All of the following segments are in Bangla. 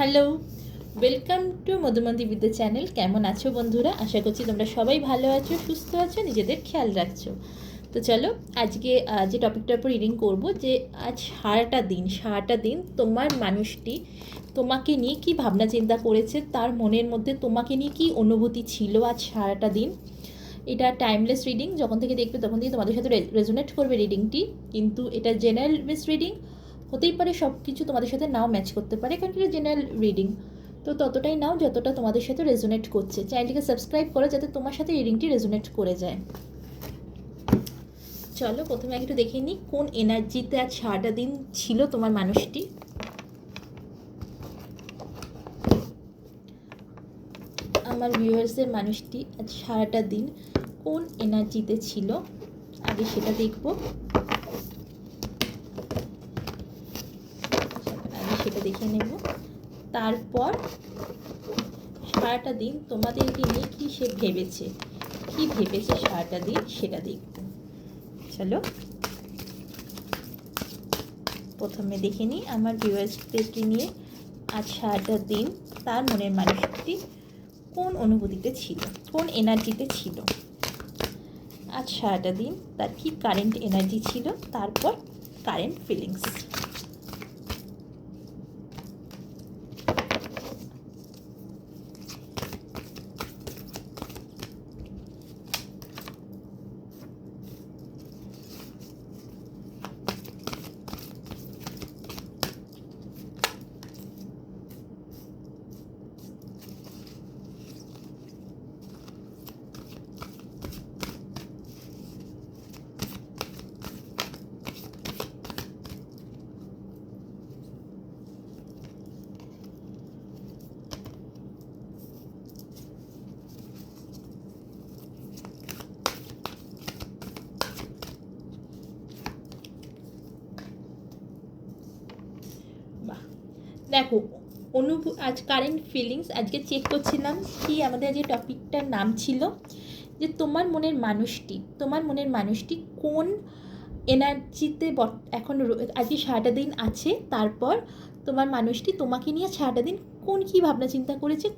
হ্যালো ওয়েলকাম টু মধুমন্তি বিদ্যা চ্যানেল কেমন আছো বন্ধুরা? আশা করছি তোমরা সবাই ভালো আছো, সুস্থ আছো, নিজেদের খেয়াল রাখছো। তো চলো, আজকে যে টপিকটার উপর রিডিং করব, যে আজ সারাটা দিন সারাটা দিন তোমার মানুষটি তোমাকে নিয়ে কি ভাবনা চিন্তা করেছে, তার মনের মধ্যে তোমাকে নিয়ে কি অনুভূতি ছিল আজ সারাটা দিন? এটা টাইমলেস রিডিং যখন থেকে দেখবে তখন থেকে তোমাদের সাথে রেজোনেট করবে রিডিংটি কিন্তু এটা জেনারেল বেস রিডিং হতেই পারে সব কিছু তোমাদের সাথে নাও ম্যাচ করতে পারে, কারণ এটা জেনারেল রিডিং তো ততটাই নাও যতটা তোমাদের সাথে রেজোনেট করছে। চ্যানেলটিকে সাবস্ক্রাইব করো যাতে তোমার সাথে রিডিংটি রেজোনেট করে যায়। চলো, প্রথমে একটু দেখে নিই কোন এনার্জিতে আজ সারাটা দিন ছিল তোমার মানুষটি। আমার ভিউয়ার্সের মানুষটি আজ সারাটা দিন কোন এনার্জিতে ছিল? আগে সেটা দেখব আগে সেটা দেখে নেব। তারপর সারাটা দিন তোমাদেরকে নিয়ে কী সে ভেবেছে? কি ভেবেছে সারাটা দিন সেটা দেখব চলো। প্রথমে দেখে নিই আমার ভিউয়ার্সদেরকে নিয়ে আজ সারাটা দিন তার মনের মানুষটি কোন অনুভূতিতে ছিল, কোন এনার্জিতে ছিল? আজ সারাটা দিন তার কি কারেন্ট এনার্জি ছিল, তারপর কারেন্ট ফিলিংস বাহ দেখো, অনুভ আজ কারেন্ট ফিলিংস আজকে চেক করছিলাম কি আমাদের যে টপিকটার নাম ছিল, যে তোমার মনের মানুষটি, তোমার মনের মানুষটি কোন এনার্জিতে এখন আজকে সারাটা দিন আছে, তারপর তোমার মানুষটি তোমাকে নিয়ে সারাটা দিন কোন কী ভাবনা চিন্তা করেছে,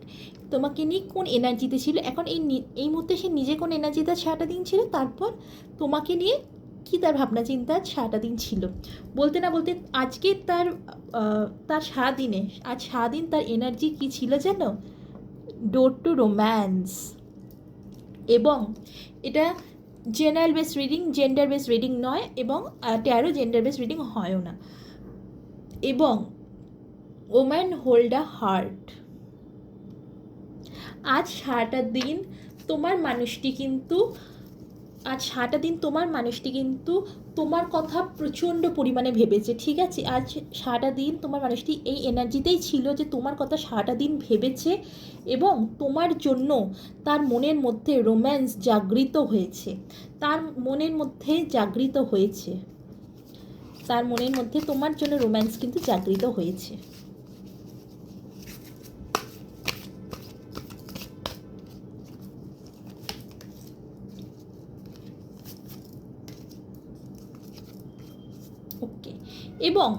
তোমাকে নিয়ে কোন এনার্জিতে ছিল, এখন এই এই মুহূর্তে সে নিজে কোন এনার্জিতে সারাটা দিন ছিল, তারপর তোমাকে নিয়ে কি তার ভাবনা চিন্তা? সারাটা দিন ছিল। বলতে না বলতে আজকে তার তার সারাদিনে, আজ সারাদিন তার এনার্জি কি ছিল যেন? ডোর টু রোম্যান্স এবং এটা general base reading gender base reading নয় এবং ট্যারো জেন্ডার বেস রিডিং হয়ও না। এবং ওম্যান হোল্ড আ হার্ট আজ সারাটা দিন তোমার মানুষটি কিন্তু আজ সারাটা দিন তোমার মানুষটি কিন্তু তোমার কথা প্রচণ্ড পরিমাণে ভেবেছে, ঠিক আছে? আজ সারাটা দিন তোমার মানুষটি এই এনার্জিতেই ছিল যে তোমার কথা সারাটা দিন ভেবেছে এবং তোমার জন্য তার মনের মধ্যে রোম্যান্স জাগৃত হয়েছে। তার মনের মধ্যে জাগৃত হয়েছে। তার মনের মধ্যে তোমার জন্য রোম্যান্স কিন্তু জাগৃত হয়েছে ওকে এবং,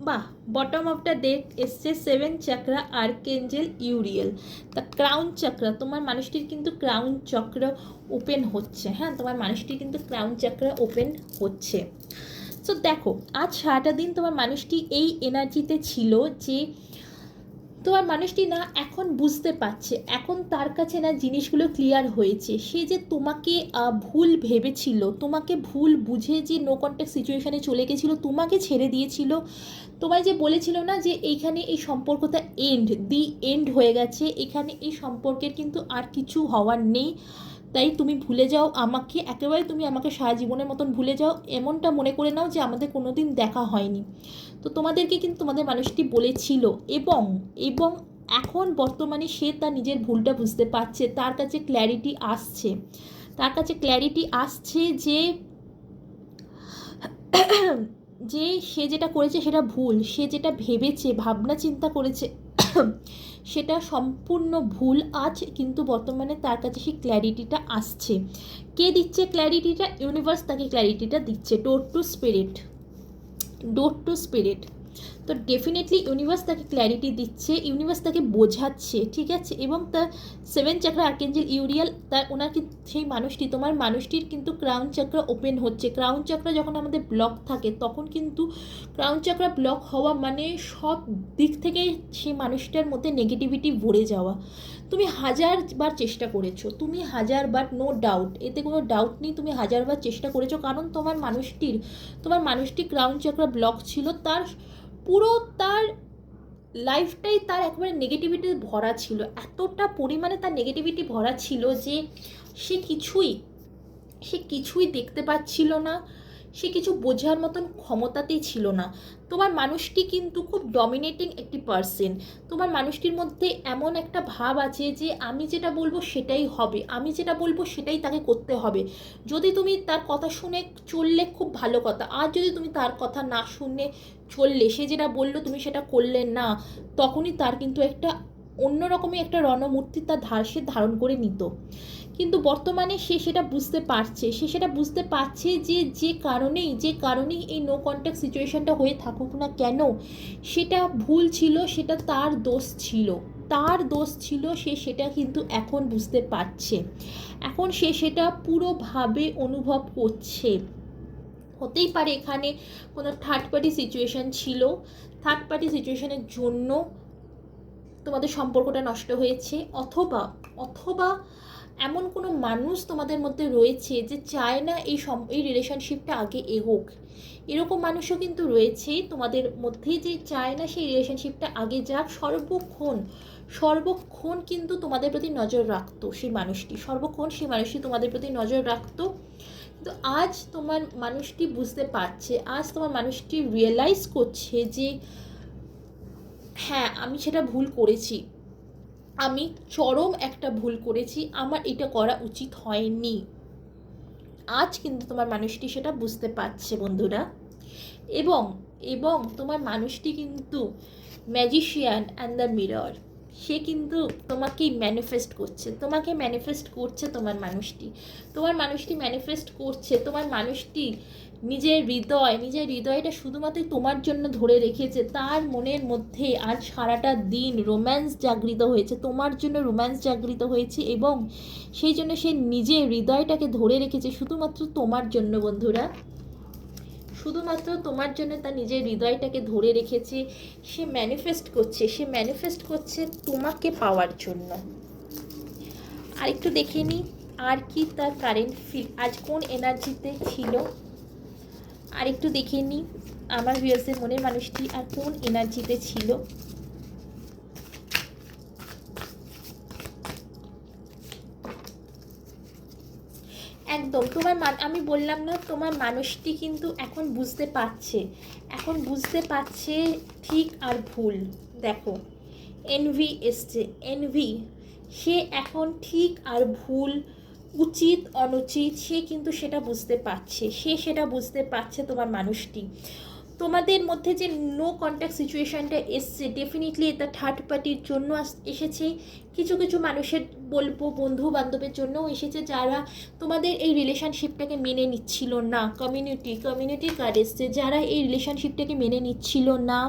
বাহ বটম অফ দ্য ডেক এসছে সেভেন চক্রা আর কেঞ্জেল ইউরিয়েল তা ক্রাউন চক্র তোমার মানুষটির কিন্তু ক্রাউন চক্র ওপেন হচ্ছে হ্যাঁ? তোমার মানুষটির কিন্তু ক্রাউন চক্র ওপেন হচ্ছে। সো দেখো, আজ সারাটা দিন তোমার মানুষটি এই এনার্জিতে ছিল যে তোমার মানুষটি না এখন বুঝতে পারছে, এখন তার কাছে না জিনিসগুলো ক্লিয়ার হয়েছে। সে যে তোমাকে ভুল ভেবেছিল, তোমাকে ভুল বুঝে যে নো কন্ট্যাক্ট সিচুয়েশানে চলে গেছিল, তোমাকে ছেড়ে দিয়েছিল, তোমায় যে বলেছিল না যে এইখানে এই সম্পর্কটা এন্ড দি এন্ড হয়ে গেছে, এখানে এই সম্পর্কের কিন্তু আর কিছু হওয়ার নেই। তাই তুমি ভুলে যাও আমাকে, একেবারে তুমি আমাকে সারা জীবনের মতন ভুলে যাও, এমনটা মনে করে নাও যে আমাদের কোনো দিন দেখা হয়নি। তো তোমাদেরকে কিন্তু তোমাদের মানুষটি বলেছিল এবং এবং এখন বর্তমানে সে তার নিজের ভুলটা বুঝতে পারছে, তার কাছে ক্ল্যারিটি আসছে। তার কাছে ক্ল্যারিটি আসছে যে যে সে যেটা করেছে সেটা ভুল, সে যেটা ভেবেছে ভাবনা চিন্তা করেছে সেটা সম্পূর্ণ ভুল আজ, কিন্তু বর্তমানে তার কাছে সেই ক্ল্যারিটিটা আসছে। কে দিচ্ছে ক্ল্যারিটিটা ইউনিভার্স তাকে ক্ল্যারিটিটা দিচ্ছে। Door to spirit door to spirit তো ডেফিনেটলি ইউনিভার্স তাকে ক্ল্যারিটি দিচ্ছে ইউনিভার্স তাকে বোঝাচ্ছে, ঠিক আছে? এবং তার সেভেন চাকরা আর্কেঞ্জেল ইউরিয়াল তার ওনার সেই মানুষটি, তোমার মানুষটির কিন্তু ক্রাউন চাকরা ওপেন হচ্ছে। ক্রাউন চাকরা যখন আমাদের ব্লক থাকে, তখন কিন্তু ক্রাউন চাকরা ব্লক হওয়া মানে সব দিক থেকে সেই মানুষটার মধ্যে নেগেটিভিটি ভরে যাওয়া। তুমি হাজারবার চেষ্টা করেছ, তুমি হাজারবার নো ডাউট এতে কোনো ডাউট নেই, তুমি হাজারবার চেষ্টা করেছ, কারণ তোমার মানুষটির, তোমার মানুষটি ক্রাউন চাকরা ব্লক ছিল, তার পুরো তার লাইফটাই তার একবারে নেগেটিভিটি ভরা ছিল। এতটা পরিমাণে তার নেগেটিভিটি ভরা ছিল যে সে কিছুই সে কিছুই দেখতে পাচ্ছিল না। সে কিছু বোঝার মতন ক্ষমতাতেই ছিল না। তোমার মানুষটি কিন্তু খুব ডমিনেটিং একটি পার্সন তোমার মানুষটির মধ্যে এমন একটা ভাব আছে যে, আমি যেটা বলব সেটাই হবে। আমি যেটা বলব সেটাই তাকে করতে হবে। যদি তুমি তার কথা শুনে চললে খুব ভালো কথা। আর যদি তুমি তার কথা না শুনে চললে, সে যেটা বলল তুমি সেটা করলে না, তখনই তার কিন্তু একটা অন্যরকমই একটা রণমূর্তি তার ধার, সে ধারণ করে নিত। কিন্তু বর্তমানে সে সেটা বুঝতে পারছে। সে সেটা বুঝতে পারছে যে যে কারণেই যে কারণেই এই নো কন্ট্যাক্ট সিচুয়েশনটা হয়ে থাকুক না কেন, সেটা ভুল ছিল, সেটা তার দোষ ছিল। তার দোষ ছিল, সে সেটা কিন্তু এখন বুঝতে পারছে। এখন সে সেটা পুরোভাবে অনুভব করছে। হতেই পারে এখানে কোনো থার্ড পার্টি সিচুয়েশান ছিল। থার্ড পার্টি সিচুয়েশানের জন্য তোমাদের সম্পর্কটা নষ্ট হয়েছে। অথবা অথবা এমন কোনো মানুষ তোমাদের মধ্যে রয়েছে যে চায় না এই সম, এই রিলেশনশিপটা আগে এগোক। এরকম মানুষও কিন্তু রয়েছে। তোমাদের মধ্যে যে চায় না সেই রিলেশনশিপটা আগে যাক, সর্বক্ষণ সর্বক্ষণ কিন্তু তোমাদের প্রতি নজর রাখতো সেই মানুষটি। সর্বক্ষণ সেই মানুষটি তোমাদের প্রতি নজর রাখতো। কিন্তু আজ তোমার মানুষটি বুঝতে পারছে, আজ তোমার মানুষটি রিয়েলাইজ করছে যে হ্যাঁ আমি সেটা ভুল করেছি। আমি চরম একটা ভুল করেছি, আমার এটা করা উচিত হয়নি। আজ কিন্তু তোমার মানুষটি সেটা বুঝতে পারছে বন্ধুরা। এবং এবং তোমার মানুষটি কিন্তু ম্যাজিশিয়ান অ্যান্ড দ্য মিরর সে কিন্তু তোমাকেই ম্যানিফেস্ট করছে, তোমাকে ম্যানিফেস্ট করছে তোমার মানুষটি। তোমার মানুষটি ম্যানিফেস্ট করছে, তোমার মানুষটি নিজের হৃদয়, নিজের হৃদয়টা শুধুমাত্র তোমার জন্য ধরে রেখেছে। তার মনের মধ্যে আজ সারাটা দিন রোম্যান্স জাগৃত হয়েছে। তোমার জন্য রোম্যান্স জাগৃত হয়েছে এবং সেই জন্য সে নিজের হৃদয়টাকে ধরে রেখেছে শুধুমাত্র তোমার জন্য, বন্ধুরা। শুধুমাত্র তোমার জন্য তার নিজের হৃদয়টাকে ধরে রেখেছে। সে ম্যানিফেস্ট করছে, সে ম্যানিফেস্ট করছে তোমাকে পাওয়ার জন্য। আর একটু দেখে নিই, আর কি তার কারেন্ট ফিল আজ কোন এনার্জিতে ছিল? আর একটু দেখে নিই আমার ভিউয়ার্সের মনের মানুষটি আর কোন এনার্জিতে ছিল? একদম, তোমার আমি বললাম না, তোমার মানুষটি কিন্তু এখন বুঝতে পারছে। এখন বুঝতে পারছে ঠিক আর ভুল। দেখো এনভি এসছে। এনভি সে এখন ঠিক আর ভুল উচিত, অনুচিত, সে কিন্তু সেটা বুঝতে পারছে। সে সেটা বুঝতে পারছে তোমার মানুষটি। তোমাদের মধ্যে যে নো কন্ট্যাক্ট সিচুয়েশানটা এসছে ডেফিনেটলি এটা থার্ড পার্টির জন্য এসেছে। কিছু কিছু মানুষের বলব বন্ধু বান্ধবের জন্যও এসেছে যারা তোমাদের এই রিলেশনশিপটাকে মেনে নিচ্ছিল না। কমিউনিটি কমিউনিটি কার্ড এসছে, যারা এই রিলেশনশিপটাকে মেনে নিচ্ছিল না।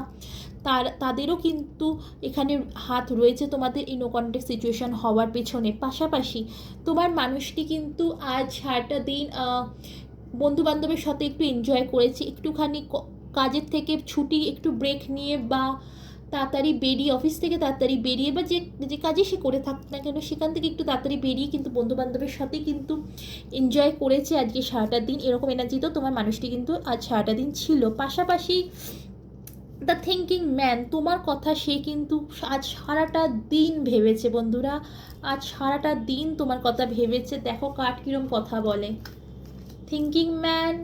তার, তাদেরও কিন্তু এখানে হাত রয়েছে তোমাদের এই নো কন্ট্যাক্ট সিচুয়েশান হওয়ার পেছনে। পাশাপাশি তোমার মানুষটি কিন্তু আজ সারাটা দিন বন্ধু বান্ধবের সাথে একটু এনজয় করেছে। একটুখানি কাজের থেকে ছুটি, একটু ব্রেক নিয়ে বা তাড়াতাড়ি বেরিয়ে অফিস থেকে তাড়াতাড়ি বেরিয়ে বা যে যে কাজে সে করে থাক না কেন, সেখান থেকে একটু তাড়াতাড়ি বেরিয়ে কিন্তু বন্ধু বান্ধবের সাথে কিন্তু এনজয় করেছে আজকে সারাটা দিন। এরকম এনার্জি তো তোমার মানুষটি কিন্তু আজ সারাটা দিন ছিল। পাশাপাশি দ্য থিঙ্কিং ম্যান তোমার কথা সে কিন্তু আজ সারাটা দিন ভেবেছে বন্ধুরা। আজ সারাটা দিন তোমার কথা ভেবেছে। দেখো কাঠ কিরম কথা বলে। Thinking man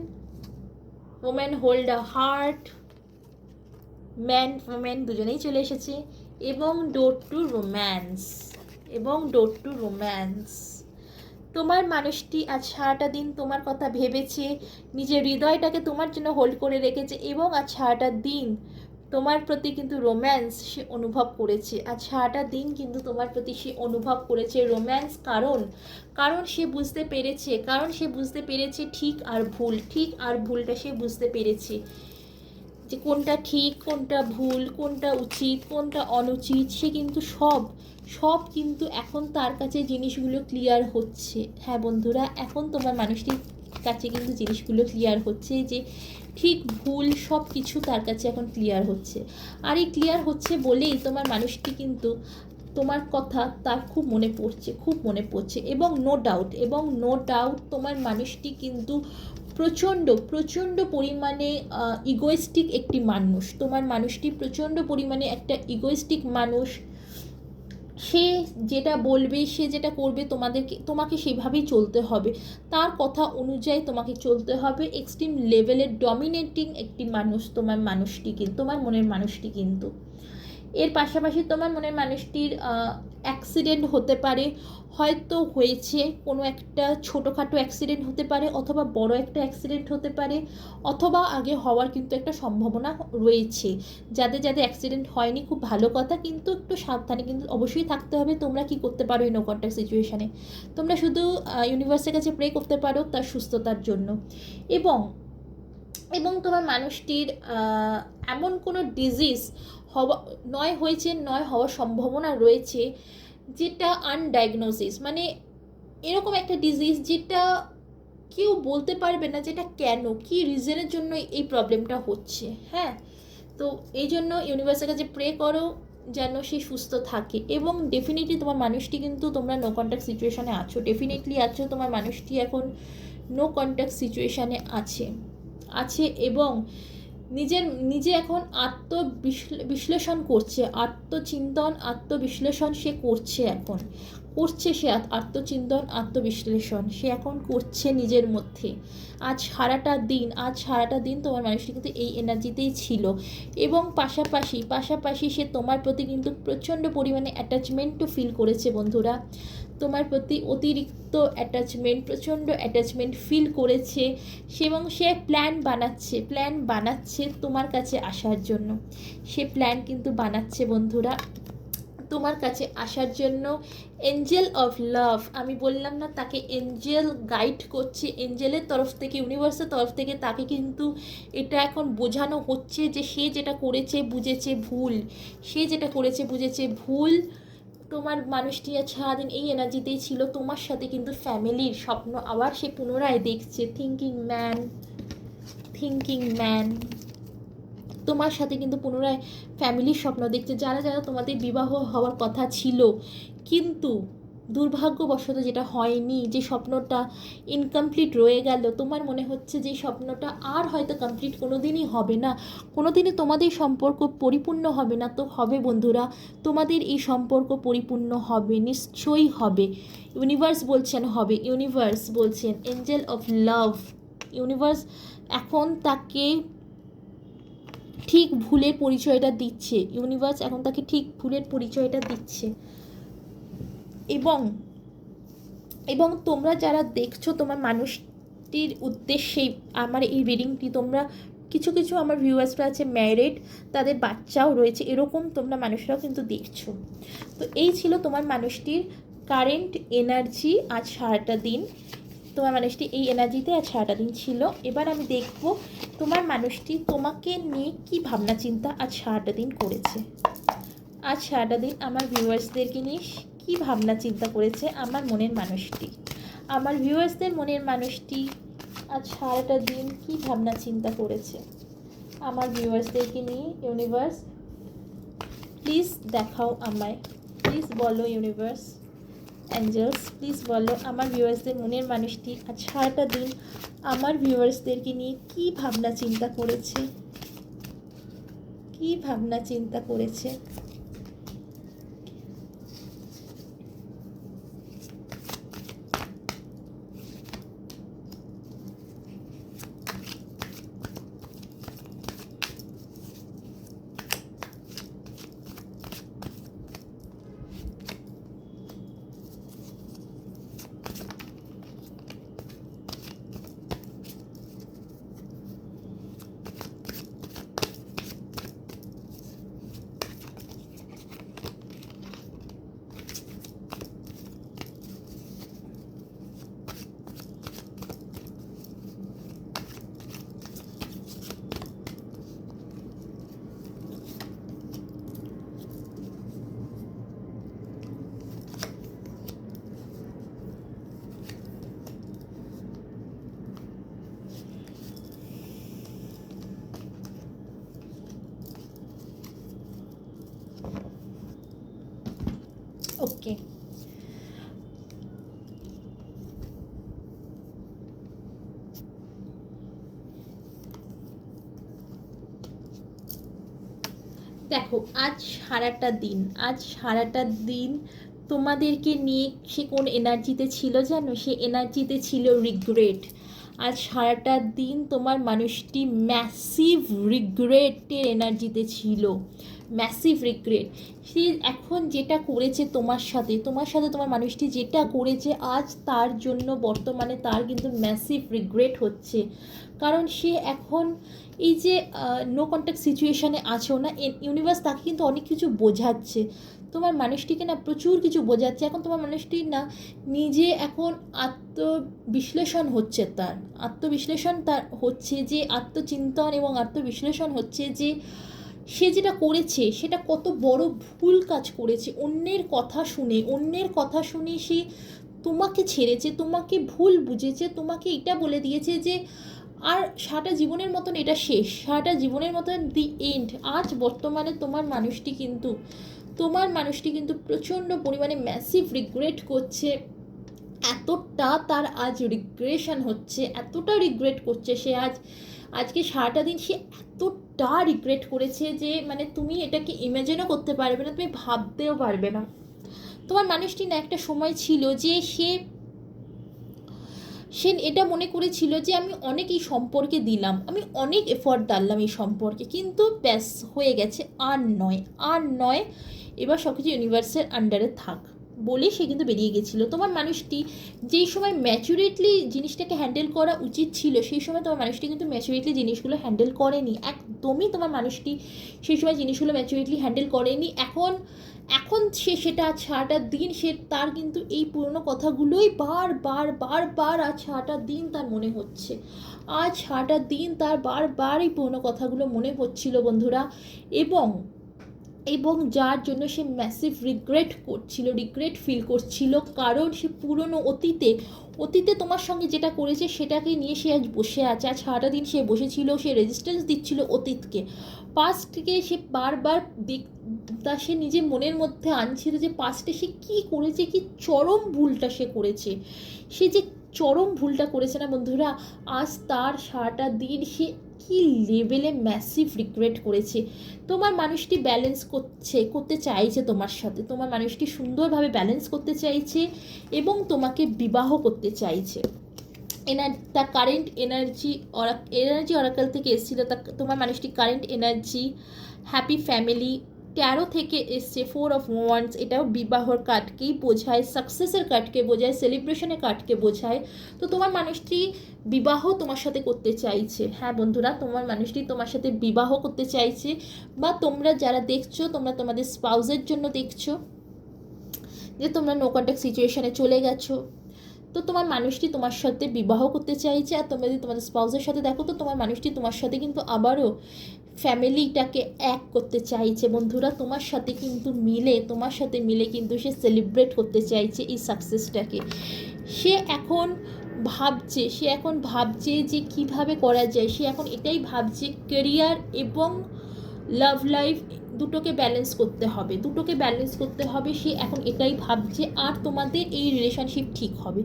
woman hold a heart man woman দুজনেই চলে এসেছে। এবং ডোর টু রোম্যান্স এবং ডোর টু রোম্যান্স তোমার মানুষটি আজ সারাটা দিন তোমার কথা ভেবেছে। নিজের হৃদয়টাকে তোমার জন্য হোল্ড করে রেখেছে এবং আজ সারাটা দিন তোমার প্রতি কিন্তু রোম্যান্স সে অনুভব করেছে। আজ সারাটা দিন কিন্তু তোমার প্রতি সে অনুভব করেছে রোম্যান্স কারণ কারণ সে বুঝতে পেরেছে, কারণ সে বুঝতে পেরেছে ঠিক আর ভুল, ঠিক আর ভুলটা সে বুঝতে পেরেছে। যে কোনটা ঠিক, কোনটা ভুল, কোনটা উচিত, কোনটা অনুচিত, সে কিন্তু সব সব কিন্তু এখন তার কাছে জিনিসগুলো ক্লিয়ার হচ্ছে। হ্যাঁ বন্ধুরা, এখন তোমার মানুষটির কাছে কিন্তু জিনিসগুলো ক্লিয়ার হচ্ছে যে ঠিক ভুল সব কিছু তার কাছে এখন ক্লিয়ার হচ্ছে। আর এই ক্লিয়ার হচ্ছে বলেই তোমার মানুষটি কিন্তু তোমার কথা তার খুব মনে পড়ছে, খুব মনে পড়ছে। এবং নো ডাউট এবং নো ডাউট তোমার মানুষটি কিন্তু প্রচণ্ড প্রচণ্ড পরিমাণে ইগোয়েস্টিক একটি মানুষ। তোমার মানুষটি প্রচণ্ড পরিমাণে একটা ইগোয়েস্টিক মানুষ। সে যেটা বলবে, সে যেটা করবে, তোমাদেরকে, তোমাকে সেভাবেই চলতে হবে। তার কথা অনুযায়ী তোমাকে চলতে হবে। এক্সট্রিম লেভেলের ডমিনেটিং একটি মানুষ তোমার মানুষটি কিন্তু তোমার মনের মানুষটি কিন্তু। এর পাশাপাশি তোমার মনের মানুষটির অ্যাক্সিডেন্ট হতে পারে। হয়তো হয়েছে কোনো একটা ছোটোখাটো অ্যাক্সিডেন্ট হতে পারে অথবা বড় একটা অ্যাক্সিডেন্ট হতে পারে অথবা আগে হওয়ার কিন্তু একটা সম্ভাবনা রয়েছে। যাদের যাদের অ্যাক্সিডেন্ট হয়নি খুব ভালো কথা কিন্তু একটু সাবধানে কিন্তু অবশ্যই থাকতে হবে। তোমরা কি করতে পারো এই নো কন্ট্যাক্ট সিচুয়েশানে তোমরা শুধু ইউনিভার্সের কাছে প্রে করতে পারো তার সুস্থতার জন্য। এবং এবং তোমার মানুষটির এমন কোনো ডিজিজ হওয়া, নয় হয়েছে, নয় হওয়ার সম্ভাবনা রয়েছে যেটা আনডায়াগনোসিস মানে এরকম একটা ডিজিজ যেটা কেউ বলতে পারবে না যেটা কেন, কি রিজনের জন্য এই প্রবলেমটা হচ্ছে হ্যাঁ? তো এই জন্য ইউনিভার্সের কাছে প্রে করো যেন সে সুস্থ থাকে এবং ডেফিনেটলি তোমার মানুষটি কিন্তু তোমরা নো কন্ট্যাক্ট সিচুয়েশানে আছো। ডেফিনেটলি আছো, তোমার মানুষটি এখন নো কন্ট্যাক্ট সিচুয়েশানে আছে। আছে এবং নিজের, নিজে এখন আত্ম বিশ্লেষণ করছে, আত্মচিন্তন, আত্মবিশ্লেষণ সে করছে এখন। করছে সে আত্মচিন্তন, আত্মবিশ্লেষণ সে এখন করছে নিজের মধ্যে। আজ সারাটা দিন, আজ সারাটা দিন তোমার মানুষটি কিন্তু এই এনার্জিতেই ছিল এবং পাশাপাশি পাশাপাশি সে তোমার প্রতি কিন্তু প্রচণ্ড পরিমাণে অ্যাটাচমেন্টও ফিল করেছে বন্ধুরা। তোমার প্রতি অতিরিক্ত অ্যাটাচমেন্ট প্রচণ্ড অ্যাটাচমেন্ট ফিল করেছে এবং সে প্ল্যান বানাচ্ছে প্ল্যান বানাচ্ছে তোমার কাছে আসার জন্য। সে প্ল্যান কিন্তু বানাচ্ছে বন্ধুরা। তোমার কাছে আসার জন্য এঞ্জেল অফ লাভ আমি বললাম না তাকে এঞ্জেল গাইড করছে এঞ্জেলের তরফ থেকে ইউনিভার্সের তরফ থেকে তাকে কিন্তু এটা এখন বোঝানো হচ্ছে যে সে যেটা করেছে বুঝেছে ভুল। সে যেটা করেছে বুঝেছে ভুল তোমার মানুষটি সারাদিন এই এনার্জিতেই ছিল, তোমার সাথে কিন্তু ফ্যামিলির স্বপ্ন আবার সে পুনরায় দেখছে। থিঙ্কিং ম্যান থিঙ্কিং ম্যান তোমার সাথে কিন্তু পুনরায় ফ্যামিলির স্বপ্ন দেখছে। যারা যারা তোমাদের বিবাহ হওয়ার কথা ছিল, কিন্তু দুর্ভাগ্যবশত যেটা হয়নি, যে স্বপ্নটা ইনকমপ্লিট রয়ে গেল, তোমার মনে হচ্ছে যে স্বপ্নটা আর হয়তো কমপ্লিট কোনো দিনই হবে না। কোনো দিনই তোমাদের সম্পর্ক পরিপূর্ণ হবে না। তো হবে বন্ধুরা, তোমাদের এই সম্পর্ক পরিপূর্ণ হবে, নিশ্চয়ই হবে। ইউনিভার্স বলছেন হবে ইউনিভার্স বলছেন এঞ্জেল অফ লাভ ইউনিভার্স এখন তাকে ঠিক ভুলের পরিচয়টা দিচ্ছে। ইউনিভার্স এখন তাকে ঠিক ভুলের পরিচয়টা দিচ্ছে। এবং এবং তোমরা যারা দেখছ তোমার মানুষটির উদ্দেশ্যেই আমার এই রিডিংটি তোমরা কিছু কিছু আমার ভিউয়ার্সরা আছে ম্যারিড তাদের বাচ্চাও রয়েছে, এরকম তোমরা মানুষরাও কিন্তু দেখছ। তো এই ছিল তোমার মানুষটির কারেন্ট এনার্জি আজ সারাটা দিন। তোমার মানুষটি এই এনার্জিতে আজ সারাটা দিন ছিল। এবার আমি দেখব তোমার মানুষটি তোমাকে নিয়ে কি ভাবনা চিন্তা আজ সারাটা দিন করেছে। আজ সারাটা দিন আমার ভিউয়ার্সদেরকে নিয়ে কি ভাবনা চিন্তা করেছে আমার মনের মানুষটি? আমার ভিউয়ার্সদের মনের মানুষটি আজ সারাটা দিন কি ভাবনা চিন্তা করেছে? আমার ভিউয়ার্সদেরকে নিয়ে ইউনিভার্স প্লিজ দেখাও আমায়। প্লিজ বলো ইউনিভার্স অ্যাঞ্জেলস প্লিজ বলো আমার ভিউয়ার্সদের মনের মানুষটি আজ সারাটা দিন আমার ভিউয়ার্সদেরকে নিয়ে কি ভাবনা চিন্তা করেছে? কি ভাবনা চিন্তা করেছে? ওকে দেখো, আজ সারাটা দিন, আজ সারাটা দিন তোমাদেরকে নিয়ে সে কোন এনার্জিতে ছিল জানো? সে এনার্জিতে ছিল রিগ্রেট আজ সারাটা দিন তোমার মানুষটি ম্যাসিভ রিগ্রেটের এনার্জিতে ছিল। ম্যাসিভ রিগ্রেট সে এখন যেটা করেছে তোমার সাথে তোমার সাথে তোমার মানুষটি যেটা করেছে, আজ তার জন্য বর্তমানে তার কিন্তু ম্যাসিভ রিগ্রেট হচ্ছে। কারণ সে এখন এই যে নো কন্ট্যাক্ট সিচুয়েশানে আছো না ইউনিভার্স তাকে কিন্তু অনেক কিছু বোঝাচ্ছে। তোমার মানুষটিকে না প্রচুর কিছু বোঝাচ্ছে। এখন তোমার মানুষটি না নিজে এখন আত্মবিশ্লেষণ হচ্ছে তার। আত্মবিশ্লেষণ তার হচ্ছে যে, আত্মচিন্তন এবং আত্মবিশ্লেষণ হচ্ছে যে সে যেটা করেছে, সেটা কত বড় ভুল কাজ করেছে। অন্যের কথা শুনে, অন্যের কথা শুনে সে তোমাকে ছেড়েছে, তোমাকে ভুল বুঝেছে, তোমাকে এটা বলে দিয়েছে যে, আর সারাটা জীবনের মতন এটা শেষ। সারাটা জীবনের মতন দি এন্ড আজ বর্তমানে তোমার মানুষটি কিন্তু, তোমার মানুষটি কিন্তু প্রচণ্ড পরিমাণে ম্যাসিভ রিগ্রেট করছে। এতটা তার আজ রিগ্রেশন হচ্ছে, এতটা রিগ্রেট করছে সে আজ আজকে সারাটা দিন সে এতটা রিগ্রেট করেছে যে মানে তুমি এটাকে ইমাজিনও করতে পারবে না, তুমি ভাবতেও পারবে না। তোমার মানুষটি না একটা সময় ছিল যে সে সে এটা মনে করেছিল যে আমি অনেক এই সম্পর্কে দিলাম, আমি অনেক এফর্ট ডাললাম এই সম্পর্কে, কিন্তু ব্যাস হয়ে গেছে আর নয় আর নয়, এবার সব কিছু ইউনিভার্সের আন্ডারে থাক। বলে সে কিন্তু বেরিয়ে গেছিল। তোমার মানুষটি যেই সময় ম্যাচুরেটলি জিনিসটাকে হ্যান্ডেল করা উচিত ছিল, সেই সময় তোমার মানুষটি কিন্তু ম্যাচুরেটলি জিনিসগুলো হ্যান্ডেল করেনি। একদমই তোমার মানুষটি সেই সময় জিনিসগুলো ম্যাচুরেটলি হ্যান্ডেল করেনি। এখন এখন সে সেটা সারাটা দিন সে তার কিন্তু এই পুরনো কথাগুলোই বার বার বার বার আজ সারাটা দিন তার মনে হচ্ছে। আজ সারাটা দিন তার বারবার এই পুরনো কথাগুলো মনে হচ্ছিল বন্ধুরা। এবং এবং যার জন্য সে ম্যাসিভ রিগ্রেট করছিল রিগ্রেট ফিল করছিল। কারণ সে পুরনো অতীতে অতীতে তোমার সঙ্গে যেটা করেছে সেটাকে নিয়ে সে আজ বসে আছে। আজ সারাটা দিন সে বসেছিল, সে রেজিস্ট্যান্স দিচ্ছিল অতীতকে। পাস্টকে সে বারবার তা সে নিজের মনের মধ্যে আনছিল যে পাস্টে সে কী করেছে, কি চরম ভুলটা সে করেছে। সে যে চরম ভুলটা করেছে না বন্ধুরা, আজ তার সারাটা দিন সে কি লেভেলে ম্যাসিভ রিগ্রেট করেছে? তোমার মানুষটি ব্যালেন্স করছে, করতে চাইছে তোমার সাথে। তোমার মানুষটি সুন্দরভাবে ব্যালেন্স করতে চাইছে এবং তোমাকে বিবাহ করতে চাইছে। এনার তার কারেন্ট এনার্জি এনার্জি অরাকাল থেকে এসেছিল, তা তোমার মানুষটি কারেন্ট এনার্জি হ্যাপি ফ্যামিলি তেরো থেকে এসছে ফোর অফ ওয়ান্স এটাও বিবাহর কার্ডকেই বোঝায় সাকসেসের কার্ডকে বোঝায় সেলিব্রেশনের কার্ডকে বোঝায়। তো তোমার মানুষটি বিবাহ তোমার সাথে করতে চাইছে। হ্যাঁ বন্ধুরা, তোমার মানুষটি তোমার সাথে বিবাহ করতে চাইছে বা তোমরা যারা দেখছ, তোমরা তোমাদের স্পাউজের জন্য দেখছ যে তোমরা নো কন্ট্যাক্ট সিচুয়েশানে চলে গেছো। তো তোমার মানুষটি তোমার সাথে বিবাহ করতে চাইছে আর তোমরা যদি তোমাদের স্পাউজের সাথে দেখো, তো তোমার মানুষটি তোমার সাথে কিন্তু আবারও ফ্যামিলিটাকে এক করতে চাইছে। বন্ধুরা, তোমার সাথে কিন্তু মিলে, তোমার সাথে মিলে কিন্তু সে সেলিব্রেট করতে চাইছে এই সাকসেসটাকে। সে এখন ভাবছে, সে এখন ভাবছে যে কীভাবে করা যায়। সে এখন এটাই ভাবছে কেরিয়ার এবং লাভ লাইফ দুটোকে ব্যালেন্স করতে হবে। দুটোকে ব্যালেন্স করতে হবে, সে এখন এটাই ভাবছে, আর তোমাদের এই রিলেশনশিপ ঠিক হবে।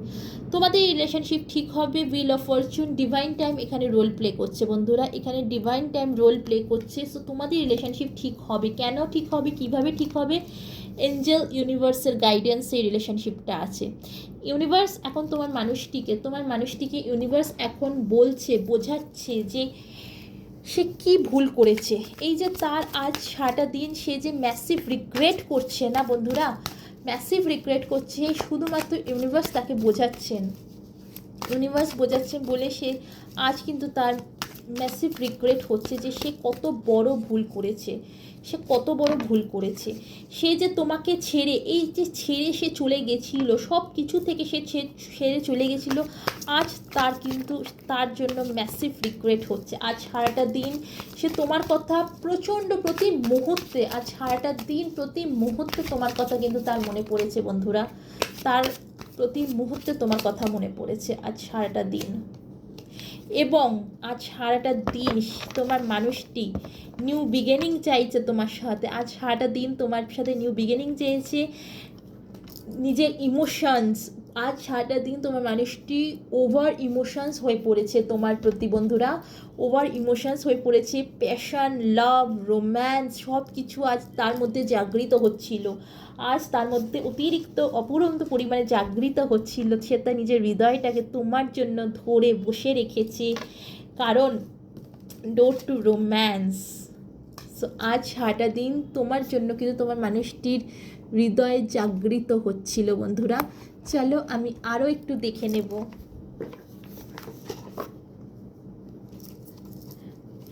তোমাদের এই রিলেশনশিপ ঠিক হবে wheel of fortune divine time এখানে রোল প্লে করছে বন্ধুরা। এখানে ডিভাইন টাইম রোল প্লে করছে সো তোমাদের রিলেশনশিপ ঠিক হবে। কেন ঠিক হবে? কীভাবে ঠিক হবে? এঞ্জেল ইউনিভার্সের গাইডেন্স এই রিলেশনশিপটা আছে। ইউনিভার্স এখন তোমার মানুষটিকে তোমার মানুষটিকে ইউনিভার্স এখন বলছে, বোঝাচ্ছে যে সে কি ভুল করেছে? এই যে তার আজ সারাটা দিন সে যে ম্যাসিভ রিগ্রেট করছে না বন্ধুরা? ম্যাসিভ রিগ্রেট করছে, শুধুমাত্র ইউনিভার্স তাকে বোঝাচ্ছেন। ইউনিভার্স বোঝাচ্ছেন বলে সে আজ কিন্তু তার ম্যাসিভ রিগ্রেট হচ্ছে যে সে কত বড় ভুল করেছে। সে কত বড় ভুল করেছে। সে যে তোমাকে ছেড়ে, এই যে ছেড়ে সে চলে গেছিল সব কিছু থেকে সে ছেড়ে চলে গেছিল, আজ তার কিন্তু তার জন্য ম্যাসিভ রিগ্রেট হচ্ছে। আজ সারাটা দিন সে তোমার কথা প্রচণ্ড প্রতি মুহূর্তে, আজ সারাটা দিন প্রতি মুহূর্তে তোমার কথা কিন্তু তার মনে পড়েছে বন্ধুরা। তার প্রতি মুহূর্তে তোমার কথা মনে পড়েছে আজ সারাটা দিন। এবং আজ সারাটা দিন তোমার মানুষটি নিউ বিগিনিং চাইছে তোমার সাথে। আজ সারাটা দিন তোমার সাথে নিউ বিগিনিং চেয়েছে নিজের ইমোশনস আজ সারাটা দিন তোমার মানুষটি ওভার ইমোশনস হয়ে পড়েছে তোমার প্রতি বন্ধুরা। ওভার ইমোশনস হয়ে পড়েছে প্যাশন লাভ রোম্যান্স সব কিছু আজ তার মধ্যে জাগৃত হচ্ছিল। আজ তার মধ্যে অতিরিক্ত অপরন্ত পরিমাণে জাগৃত হচ্ছিল। সে তার নিজের হৃদয়টাকে তোমার জন্য ধরে বসে রেখেছে। কারণ ডোর টু রোম্যান্স সো আজ সারাটা দিন তোমার জন্য কিন্তু তোমার মানুষটির হৃদয়ে জাগৃত হচ্ছিল বন্ধুরা। চলো আমি আরও একটু দেখে নেব।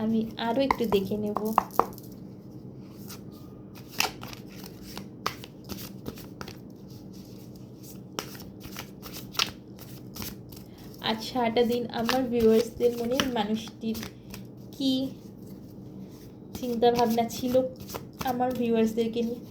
আমি আরও একটু দেখে নেব আজ সারাটা দিন আমার ভিউয়ার্সদের মনে মানুষটির কী চিন্তা ভাবনা ছিল আমার ভিউয়ার্সদেরকে নিয়ে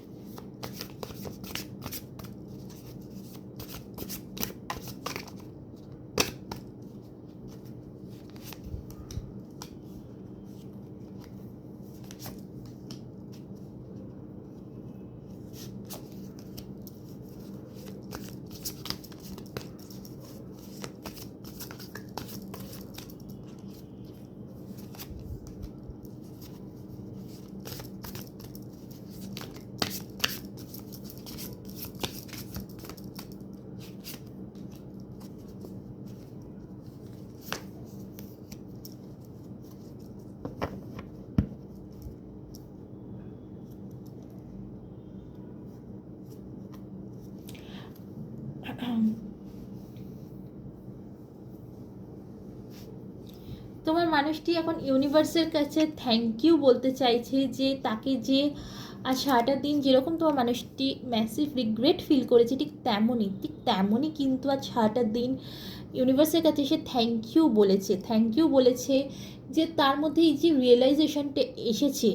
তোমার মানুষটি এখন ইউনিভার্সের কাছে থ্যাংক ইউ বলতে চাইছে যে তাকে যে আজ সারাটা দিন যেরকম তোমার মানুষটি ম্যাসিভ রিগ্রেট ফিল করেছে, ঠিক তেমনই ঠিক তেমনই কিন্তু আজ সারাটা দিন ইউনিভার্সের কাছে সে থ্যাংক ইউ বলেছে। থ্যাংক ইউ বলেছে যে তার মধ্যে এই যে রিয়েলাইজেশনটা এসেছে,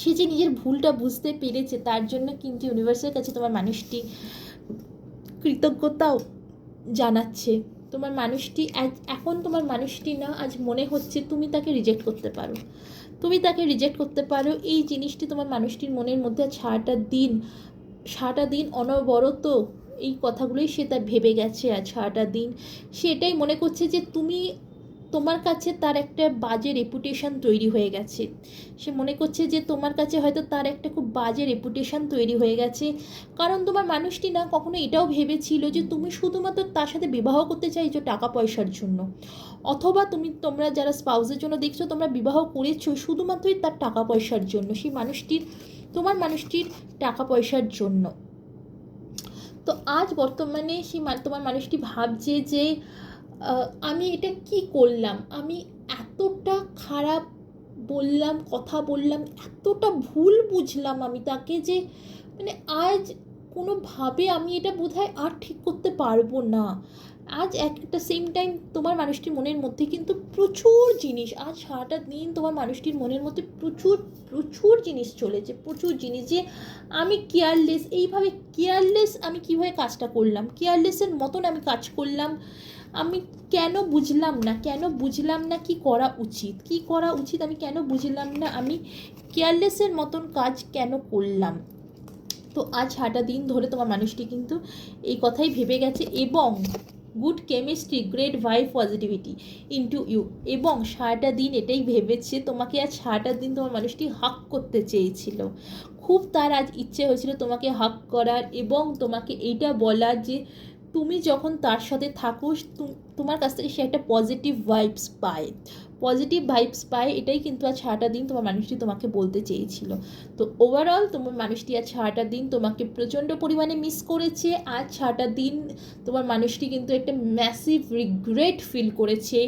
সে যে নিজের ভুলটা বুঝতে পেরেছে, তার জন্য কিন্তু ইউনিভার্সের কাছে তোমার মানুষটি কৃতজ্ঞতাও জানাচ্ছে। তোমার মানুষটি এখন তোমার মানুষটি না, আজ মনে হচ্ছে তুমি তাকে রিজেক্ট করতে পারো। তুমি তাকে রিজেক্ট করতে পারো, এই জিনিসটি তোমার মানুষটির মনের মধ্যে সারাটা দিন সারাটা দিন অনবরত এই কথাগুলোই সে তার ভেবে গেছে আজ, সারাটা দিন। সে এটাই মনে করছে যে তুমি তোমার কাছে তার একটা বাজে রেপুটেশন তৈরি হয়ে গেছে। সে মনে করছে যে তোমার কাছে হয়তো তার একটা খুব বাজে রেপুটেশন তৈরি হয়ে গেছে। কারণ তোমার মানুষটি না কখনো এটাও ভেবেছিল যে তুমি শুধুমাত্র তার সাথে বিবাহ করতে চাইছো টাকা পয়সার জন্য। অথবা তুমি, তোমরা যারা স্পাউসের জন্য দেখছ, তোমরা বিবাহ করেছ শুধুমাত্রই তার টাকা পয়সার জন্য। সেই মানুষটির, তোমার মানুষটির টাকা পয়সার জন্য। তো আজ বর্তমানে সেই তোমার মানুষটি ভাবছে যে আমি এটা কি করলাম? আমি এতটা খারাপ বললাম, কথা বললাম, এতটা ভুল বুঝলাম আমি তাকে যে মানে আজ কোনোভাবে আমি এটা বোধহয় আর ঠিক করতে পারব না। আজ একটা সেম টাইম তোমার মানুষটির মনের মধ্যে কিন্তু প্রচুর জিনিস, আজ সারাটা দিন তোমার মানুষটির মনের মধ্যে প্রচুর প্রচুর জিনিস চলেছে, প্রচুর জিনিস যে আমি কেয়ারলেস এইভাবে কেয়ারলেস আমি কীভাবে কাজটা করলাম? কেয়ারলেসের মতন আমি কাজ করলাম আমি কেন বুঝলাম না, কেন বুঝলাম না কি করা উচিত? কি করা উচিত? আমি কেন বুঝলাম না? আমি কেয়ারলেসের মতন কাজ কেন করলাম? তো আজ সারাটা দিন ধরে তোমার মানুষটি কিন্তু এই কথাই ভেবে গেছে এবং good chemistry great vibe positivity into you এবং সারাটা দিন এটাই ভেবেছে তোমাকে আজ সারাটা দিন তোমার মানুষটি হাক করতে চেয়েছিল। খুব তার আজ ইচ্ছে হয়েছিল তোমাকে হাক করার এবং তোমাকে এইটা বলার যে তুমি যখন তার সাথে থাকো তোমার কাছ থেকে সে একটা পজিটিভ ভাইবস পায়। পজিটিভ ভাইবস পায়, এটাই কিন্তু আজ সারাটা দিন তোমার মানুষটি তোমাকে বলতে চেয়েছিল। তো ওভারঅল তোমার মানুষটি আজ সারাটা দিন তোমাকে প্রচণ্ড পরিমাণে মিস করেছে। আজ সারাটা দিন তোমার মানুষটি কিন্তু একটা ম্যাসিভ রিগ্রেট ফিল করেছে।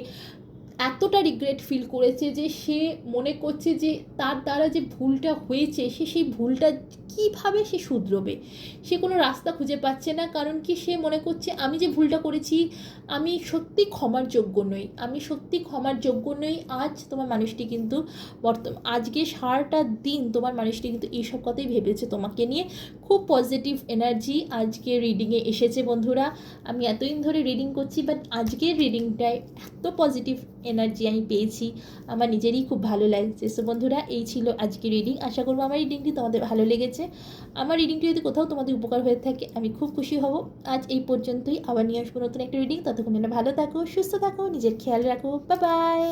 এতটা রিগ্রেট ফিল করেছে যে সে মনে করছে যে তার দ্বারা যে ভুলটা হয়েছে, সে সেই ভুলটা কীভাবে সে শুধরোবে? সে কোনো রাস্তা খুঁজে পাচ্ছে না, কারণ কি সে মনে করছে, আমি যে ভুলটা করেছি, আমি সত্যি ক্ষমার যোগ্য নই। আমি সত্যি ক্ষমার যোগ্য নই, আজ তোমার মানুষটি কিন্তু বর্তমান আজকে সারাটা দিন তোমার মানুষটি কিন্তু এইসব কথাই ভেবেছে তোমাকে নিয়ে। খুব পজিটিভ এনার্জি আজকে রিডিংয়ে এসেছে বন্ধুরা। আমি এতদিন ধরে রিডিং করছি বাট আজকের রিডিংটায় এত পজিটিভ এনার্জি আমি পেয়েছি। আমার নিজেরই খুব ভালো লাগছে। সো বন্ধুরা, এই ছিল আজকে রিডিং আশা করব আমার রিডিংটি তোমাদের ভালো লেগেছে। আছে। আমার রিডিংটি যদি কোথাও তোমাদের উপকার হয়ে থাকে, আমি খুব খুশি হব। আজ এই পর্যন্তই। আবার নিয়ে আসব নতুন একটা রিডিং ততক্ষণ ভালো থাকো, সুস্থ থাকো, নিজের খেয়াল রাখো। বা বাই